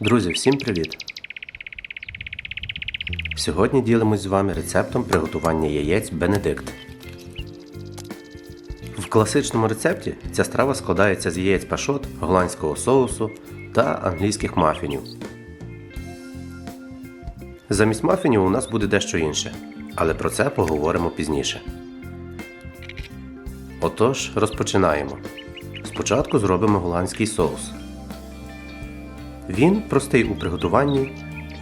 Друзі, всім привіт! Сьогодні ділимось з вами рецептом приготування яєць Бенедикт. В класичному рецепті ця страва складається з яєць пашот, голландського соусу та англійських мафінів. Замість мафінів у нас буде дещо інше, але про це поговоримо пізніше. Отож, розпочинаємо. Спочатку зробимо голландський соус. Він простий у приготуванні,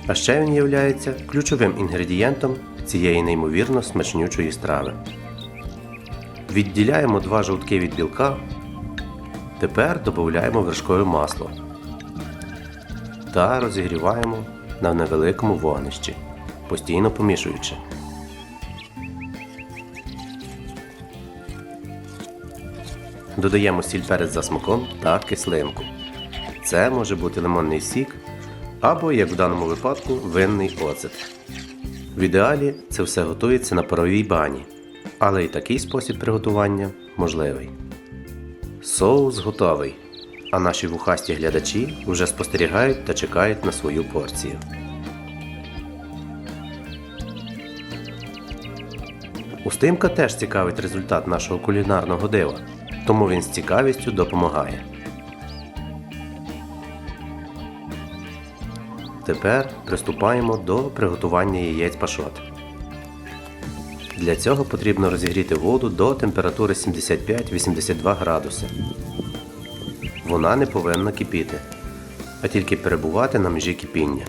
а ще він є ключовим інгредієнтом цієї неймовірно смачнючої страви. Відділяємо два жовтки від білка. Тепер додаємо вершкове масло та розігріваємо на невеликому вогнищі, постійно помішуючи. Додаємо сіль перець за смаком та кислинку. Це може бути лимонний сік або, як в даному випадку, винний оцет. В ідеалі це все готується на паровій бані, але і такий спосіб приготування можливий. Соус готовий, а наші вухасті глядачі вже спостерігають та чекають на свою порцію. Устимка теж цікавить результат нашого кулінарного дива, тому він з цікавістю допомагає. Тепер приступаємо до приготування яєць пашот. Для цього потрібно розігріти воду до температури 75-82 градуси. Вона не повинна кипіти, а тільки перебувати на межі кипіння.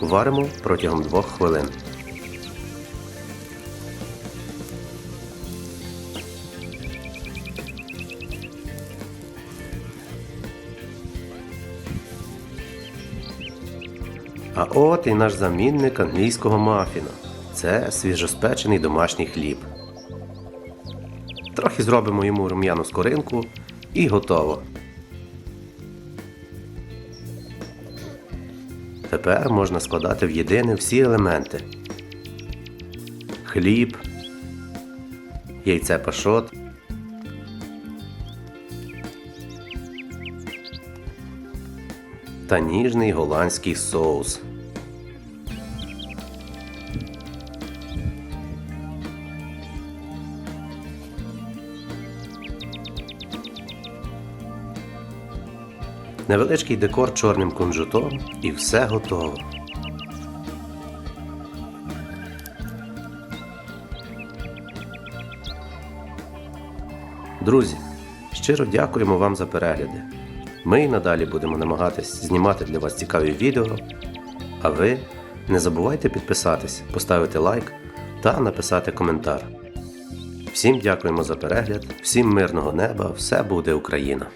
Варимо протягом 2 хвилин. А от і наш замінник англійського мафіна. Це свіжоспечений домашній хліб. Трохи зробимо йому рум'яну скоринку і готово. Тепер можна складати в єдине всі елементи: хліб, яйце пашот. Та ніжний голландський соус. Невеличкий декор чорним кунжутом і все готово. Друзі, щиро дякуємо вам за перегляди. Ми і надалі будемо намагатись знімати для вас цікаві відео. А ви не забувайте підписатись, поставити лайк та написати коментар. Всім дякуємо за перегляд, всім мирного неба, все буде Україна!